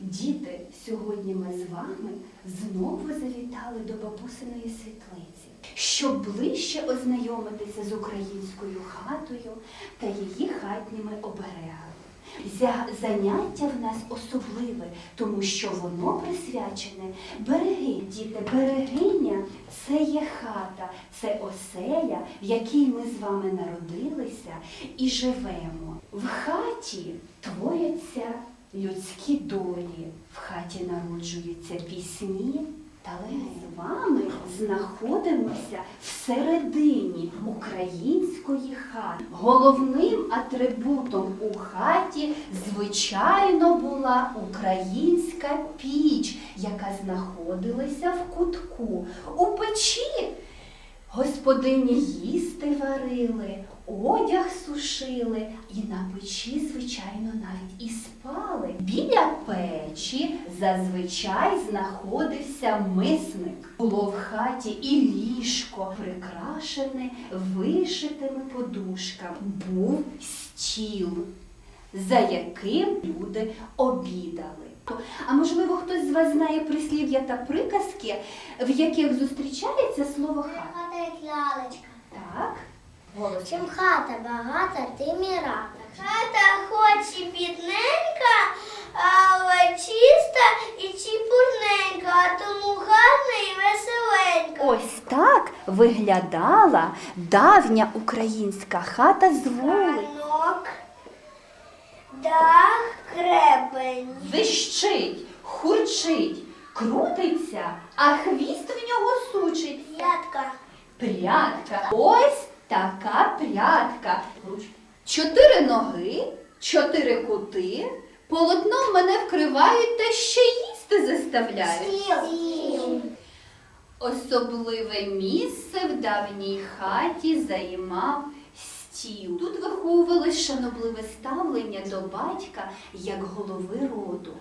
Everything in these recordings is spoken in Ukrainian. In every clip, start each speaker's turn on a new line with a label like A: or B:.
A: Діти, сьогодні ми з вами знову завітали до бабусиної світлиці, щоб ближче ознайомитися з українською хатою та її хатніми оберегами. Заняття в нас особливе, тому що воно присвячене береги. Діти, берегиня це є хата, це оселя, в якій ми з вами народилися і живемо. В хаті творяться людські долі, в хаті народжуються пісні. Та ми з вами знаходимося всередині української хати. Головним атрибутом у хаті, звичайно, була українська піч, яка знаходилася в кутку. У печі Господині їсти варили, одяг сушили і на печі, звичайно, навіть і спали. Біля печі зазвичай знаходився мисник. Було в хаті і ліжко, прикрашене вишитими подушками. Був стіл, за яким люди обідали. А можливо, хтось з вас знає прислів'я та приказки, в яких зустрічається слово хата?
B: Хата як лялечка.
A: Так, голос.
B: Чим хата багата, тим і рада. Хата хоч і бідненька, але чиста і чіпурненька, а тому гарна і веселенька.
A: Ось так виглядала давня українська хата з вулиць.
B: Ганок, дах, крепень.
A: Вищить, хурчить, крутиться, а хвіст в нього сучить.
B: П'ятка.
A: Прядка. Ось така прядка. Чотири ноги, чотири кути, полотном мене вкривають та ще їсти заставляють. Особливе місце в давній хаті займав стіл. Тут виховувалось шанобливе ставлення до батька як голови роду.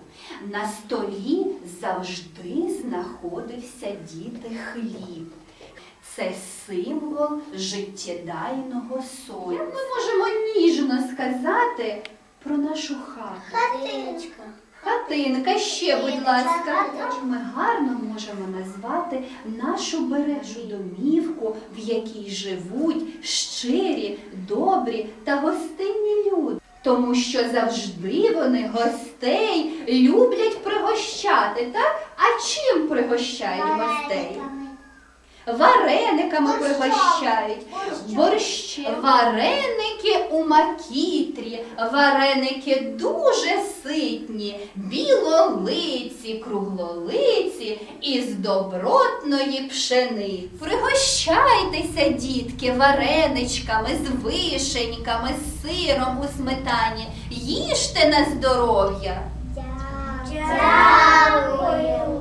A: На столі завжди знаходився діти хліб. Це символ життєдайного сонця. Як ми можемо ніжно сказати про нашу хату?
B: Хатиночка.
A: Хатинка ще, будь ласка. Ми гарно можемо назвати нашу бережу домівку, в якій живуть щирі, добрі та гостинні люди. Тому що завжди вони гостей люблять пригощати, так? А чим пригощають гостей? варениками пригощають, борщі, вареники у макітрі, вареники дуже ситні, білолиці, круглолиці із добротної пшени. Пригощайтеся, дітки, вареничками, з вишеньками, з сиром у сметані. Їжте на здоров'я. Дякую!